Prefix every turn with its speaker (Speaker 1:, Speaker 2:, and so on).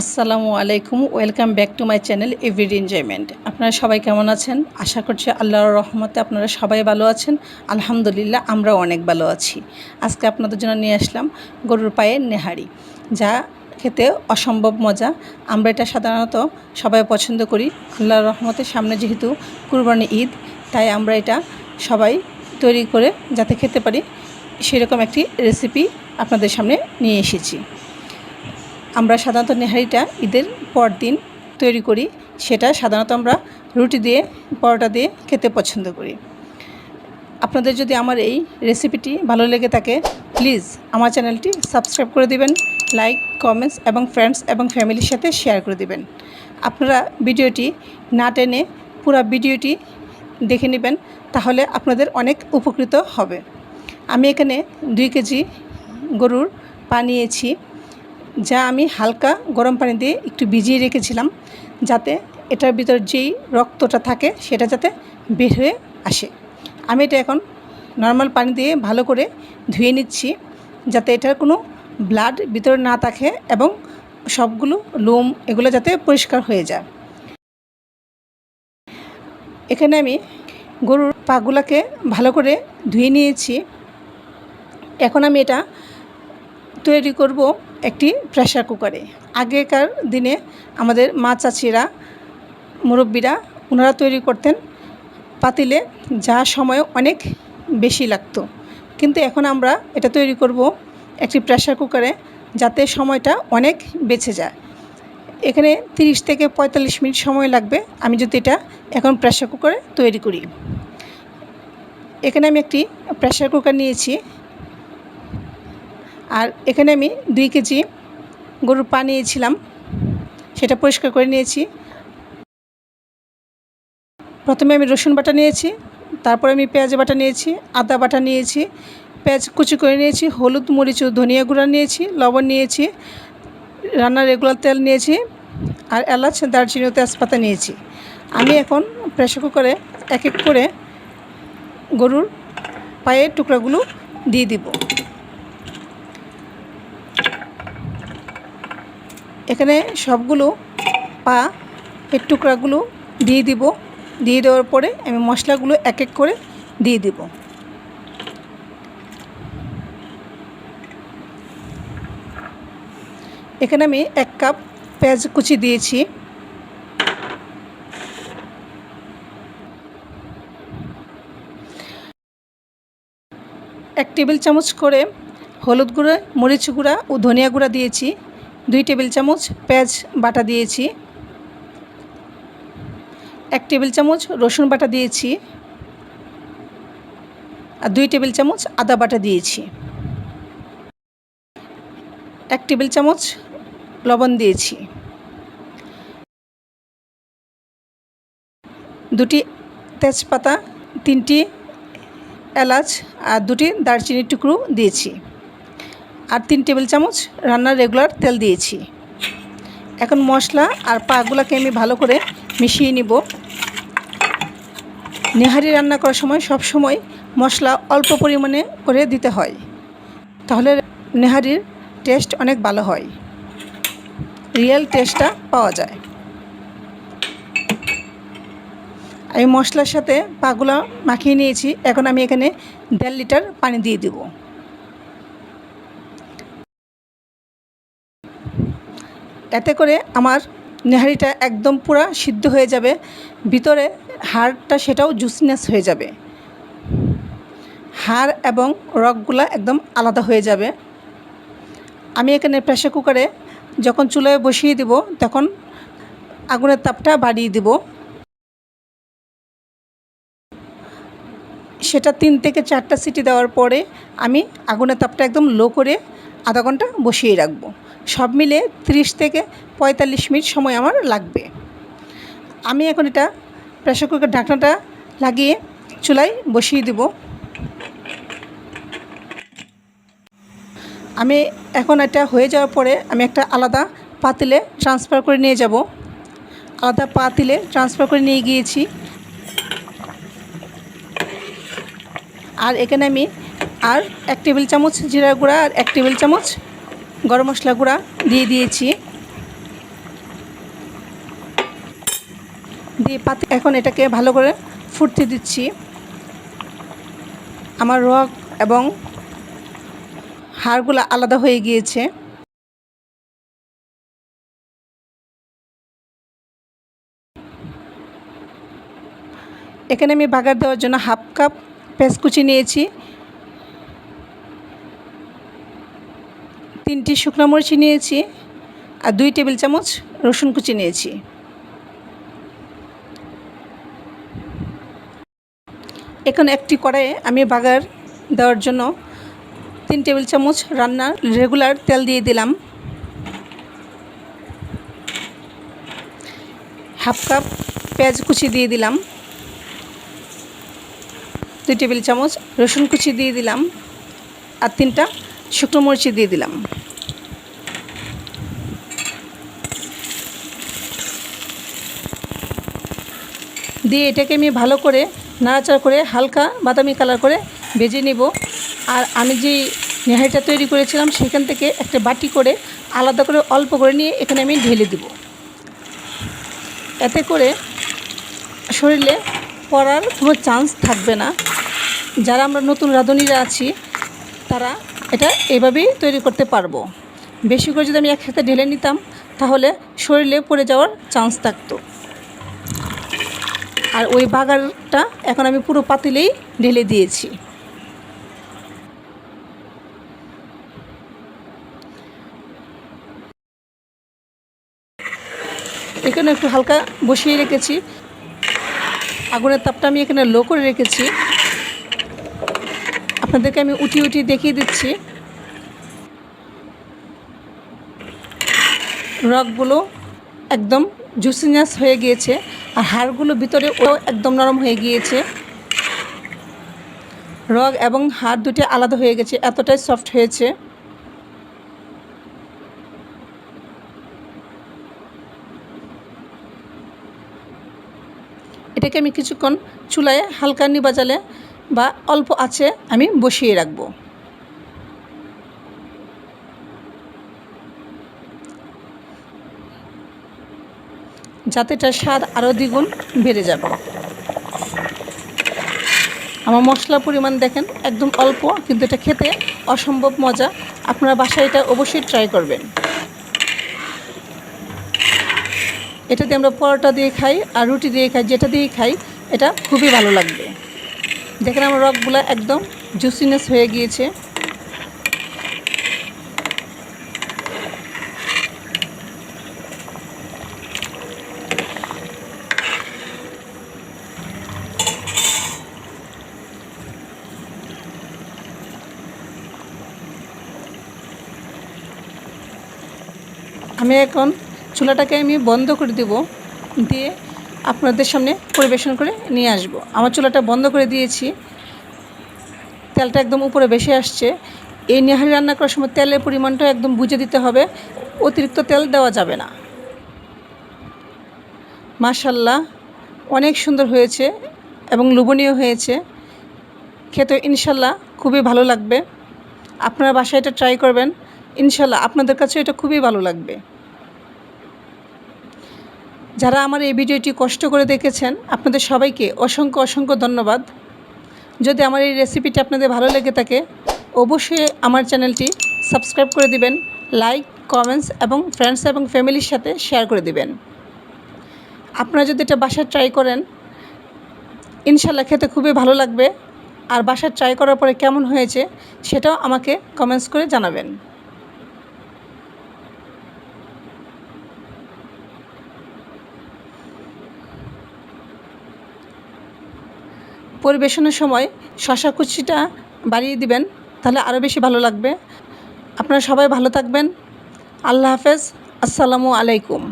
Speaker 1: আসসালামু আলাইকুম, welcome back to my channel everyday enjoyment. আপনারা সবাই কেমন আছেন? আশা করছি আল্লাহর রহমতে আপনারা সবাই ভালো আছেন। আলহামদুলিল্লাহ, আমরাও অনেক ভালো আছি। আজকে আপনাদের জন্য নিয়ে আসলাম গরুর পায়ের নেহারি, যা খেতে অসম্ভব মজা। আমরা এটা সাধারণত সবাই পছন্দ করি। আল্লাহর রহমতের সামনে যেহেতু কুরবানি ঈদ, তাই আমরা এটা সবাই তৈরি করে যাতে খেতে পারি, সেরকম একটি রেসিপি আপনাদের সামনে নিয়ে এসেছি। আমরা সাধারণত নেহারিটা ঈদের পর দিন তৈরি করি। সেটা সাধারণত আমরা রুটি দিয়ে, পরোটা দিয়ে খেতে পছন্দ করি। আপনাদের যদি আমার এই রেসিপিটি ভালো লেগে থাকে, প্লিজ আমার চ্যানেলটি সাবস্ক্রাইব করে দিবেন, লাইক, কমেন্টস এবং ফ্রেন্ডস এবং ফ্যামিলির সাথে শেয়ার করে দিবেন। আপনারা ভিডিওটি না টেনে পুরো ভিডিওটি দেখে নেবেন, তাহলে আপনাদের অনেক উপকৃত হবে। আমি এখানে দুই কেজি গরুর পা নিয়েছি। যা আমি হালকা গরম পানি দিয়ে একটু ভিজিয়ে রেখেছিলাম যাতে এটার ভিতর যেই রক্তটা থাকে সেটা যাতে বের হয়ে আসে। আমি এটা এখন নর্মাল পানি দিয়ে ভালো করে ধুয়ে নিচ্ছি যাতে এটার কোনো ব্লাড ভিতরে না থাকে এবং সবগুলো লোম এগুলো যাতে পরিষ্কার হয়ে যায়। এখানে আমি গরুর পাগুলাকে ভালো করে ধুয়ে নিয়েছি। এখন আমি এটা তৈরি করব একটি প্রেশার কুকারে আগেকার দিনে আমাদের মা চাচিরা, মুরব্বীরা ওনারা তৈরি করতেন পাতিলে যা সময় অনেক বেশি লাগতো। কিন্তু এখন আমরা এটা তৈরি করব একটি প্রেশার কুকারে যাতে সময়টা অনেক বেঁচে যায়। এখানে 30 থেকে পঁয়তাল্লিশ মিনিট সময় লাগবে আমি যদি এটা এখন প্রেশার কুকারে তৈরি করি। এখানে আমি একটি প্রেশার কুকার নিয়েছি। আর এখানে আমি দুই কেজি গরুর পা নিয়েছিলাম। সেটা পরিষ্কার করে নিয়েছি। প্রথমে আমি রসুন বাটা নিয়েছি, তারপরে আমি পেঁয়াজ বাটা নিয়েছি, আদা বাটা নিয়েছি, পেঁয়াজ কুচি করে নিয়েছি, হলুদ, মরিচ ও ধনিয়া গুঁড়া নিয়েছি, লবণ নিয়েছি, রান্নার রেগুলার তেল নিয়েছি আর এলাচ, দারচিনি ও তেজপাতা নিয়েছি। আমি এখন প্রেশার কুকারে এক এক করে গরুর পায়ের টুকরাগুলো দিয়ে দিব। এখানে সবগুলো পা এর টুকরাগুলো দিয়ে দিব। দিয়ে দেওয়ার পরে আমি মশলাগুলো এক এক করে দিয়ে দিব। এখানে আমি এক কাপ পেঁয়াজ কুচি দিয়েছি। এক টেবিল চামচ করে হলুদ গুঁড়ো, মরিচ গুঁড়া ও ধনিয়া গুঁড়া দিয়েছি। দুই টেবিল চামচ পেঁয়াজ বাটা দিয়েছি। এক টেবিল চামচ রসুন বাটা দিয়েছি। আর দুই টেবিল চামচ আদা বাটা দিয়েছি। এক টেবিল চামচ লবণ দিয়েছি। দুটি তেজপাতা, তিনটি এলাচ আর দুটি দারচিনির টুকরো দিয়েছি। আর তিন টেবিল চামচ রান্নার রেগুলার তেল দিয়েছি। এখন মশলা আর পাগুলোকে আমি ভালো করে মিশিয়ে নিব। নেহারি রান্না করার সময় সব সময় মশলা অল্প পরিমাণে করে দিতে হয়, তাহলে নেহারির টেস্ট অনেক ভালো হয়। রিয়েল টেস্টটা পাওয়া যায়। আমি মশলার সাথে পাগুলো মাখিয়ে নিয়েছি, এখন আমি এখানে দেড় লিটার পানি দিয়ে দিব। এতে করে আমার নেহারিটা একদম পুরা সিদ্ধ হয়ে যাবে, ভিতরে হাড়টা সেটাও জুসনেস হয়ে যাবে। হাড় এবং রগগুলা একদম আলাদা হয়ে যাবে। আমি এখানে প্রেশার কুকারে যখন চুলায় বসিয়ে দিব, তখন আগুনের তাপটা বাড়িয়ে দিব। সেটা তিন থেকে চারটা সিটি দেওয়ার পরে আমি আগুনের তাপটা একদম লো করে আধা ঘণ্টা বসিয়ে রাখব। সব মিলে 30 থেকে পঁয়তাল্লিশ মিনিট সময় আমার লাগবে। আমি এখন এটা প্রেশার কুকার ঢাকনাটা লাগিয়ে চুলায় বসিয়ে দেব। আমি এখন এটা হয়ে যাওয়ার পরে আমি একটা আলাদা পাতিলে ট্রান্সফার করে নিয়ে যাব। আলাদা পাতিলে ট্রান্সফার করে নিয়ে গিয়েছি। আর এখানে আমি আর এক টেবিল চামচ জিরা গুঁড়া আর এক টেবিল চামচ গরম মশলা গুঁড়া দিয়ে দিয়েছি। দিয়ে পাতে এখন এটাকে ভালো করে ফুটতে দিচ্ছি। আমার রক এবং হাড়গুলো আলাদা হয়ে গিয়েছে। এখানে আমি বাগার দেওয়ার জন্য হাফ কাপ পেঁয়াজ কুচি নিয়েছি। তিনটি শুকনো মরিচ নিয়েছি আর দুই টেবিল চামচ রসুন কুচি নিয়েছি। এখন একটি কড়াইয়ে আমি বাগার দেওয়ার জন্য তিন টেবিল চামচ রান্নার রেগুলার তেল দিয়ে দিলাম। হাফ কাপ পেঁয়াজ কুচি দিয়ে দিলাম। দুই টেবিল চামচ রসুন কুচি দিয়ে দিলাম। আর তিনটা শুকনো মরিচি দিয়ে দিলাম। দিয়ে এটাকে আমি ভালো করে নাড়াচাড়া করে হালকা বাদামি কালার করে ভেজে নেব। আর আমি যে নেহারিটা তৈরি করেছিলাম সেখান থেকে একটা বাটি করে আলাদা করে অল্প করে নিয়ে এখানে আমি ঢেলে দেব। এতে করে শরীরে পড়ার কোনো চান্স থাকবে না। যারা আমরা নতুন রাঁধুনিরা আছি, তারা এটা এভাবেই তৈরি করতে পারব। বেশি করে যদি আমি একসাথে ঢেলে নিতাম, তাহলে শরীরে পড়ে যাওয়ার চান্স থাকতো। আর ওই বাগারটা এখন আমি পুরো পাতিলেই ঢেলে দিয়েছি। এখানে একটু হালকা বসিয়ে রেখেছি। আগুনের তাপটা আমি এখানে লো করে রেখেছি। আপনাদেরকে আমি উঠি উঠি দেখিয়ে দিচ্ছি। রকগুলো একদম জুসিনাস হয়ে গিয়েছে আর হাড়গুলো ভিতরে ও একদম নরম হয়ে গিয়েছে। রগ এবং হাড় দুটি আলাদা হয়ে গেছে, এতটাই সফট হয়েছে। এটাকে আমি কিছুক্ষণ চুলায় হালকা নিবা জালে বা অল্প আছে, আমি বসিয়ে রাখব। যাতে এটার স্বাদ আরও দ্বিগুণ বেড়ে যাবে। আমার মশলা পরিমাণ দেখেন, একদম অল্প, কিন্তু এটা খেতে অসম্ভব মজা। আপনারা বাসায় এটা অবশ্যই ট্রাই করবেন। এটা দিয়ে আমরা পরোটা দিয়ে খাই, আর রুটি দিয়ে খাই, যেটা দিয়ে খাই, এটা খুবই ভালো লাগবে। দেখেন আমার রকগুলো একদম জুসিনেস হয়ে গিয়েছে। আমি এখন চুলাটাকে আমি বন্ধ করে দেব। দিয়ে আপনাদের সামনে পরিবেশন করে নিয়ে আসব। আমার চুলাটা বন্ধ করে দিয়েছি। তেলটা একদম উপরে বেশি আসছে। এই নেহারি রান্না করার সময় তেলের পরিমাণটা একদম বুঝে দিতে হবে। অতিরিক্ত তেল দেওয়া যাবে না। মাশাল্লাহ, অনেক সুন্দর হয়েছে এবং লোভনীয় হয়েছে। খেতে ইনশাল্লাহ খুবই ভালো লাগবে। আপনারা বাসায় এটা ট্রাই করবেন। ইনশাল্লাহ আপনাদের কাছে এটা খুবই ভালো লাগবে। যারা আমার এই ভিডিওটি কষ্ট করে দেখেছেন, আপনাদের সবাইকে অসংখ্য অসংখ্য ধন্যবাদ। যদি আমার এই রেসিপিটি আপনাদের ভালো লেগে থাকে, অবশ্যই আমার চ্যানেলটি সাবস্ক্রাইব করে দিবেন লাইক কমেন্টস এবং ফ্রেন্ডস এবং ফ্যামিলির সাথে শেয়ার করে দিবেন। আপনারা যদি এটা বাসায় ট্রাই করেন ইনশাল্লাহ খেতে খুবই ভালো লাগবে। আর বাসায় ট্রাই করার পরে কেমন হয়েছে, সেটাও আমাকে কমেন্টস করে জানাবেন। পরিবেশনের সময় শশা কুচিটা বাড়িয়ে দিবেন, তাহলে আরও বেশি ভালো লাগবে। আপনারা সবাই ভালো থাকবেন। আল্লাহ হাফেজ। আসসালামু আলাইকুম।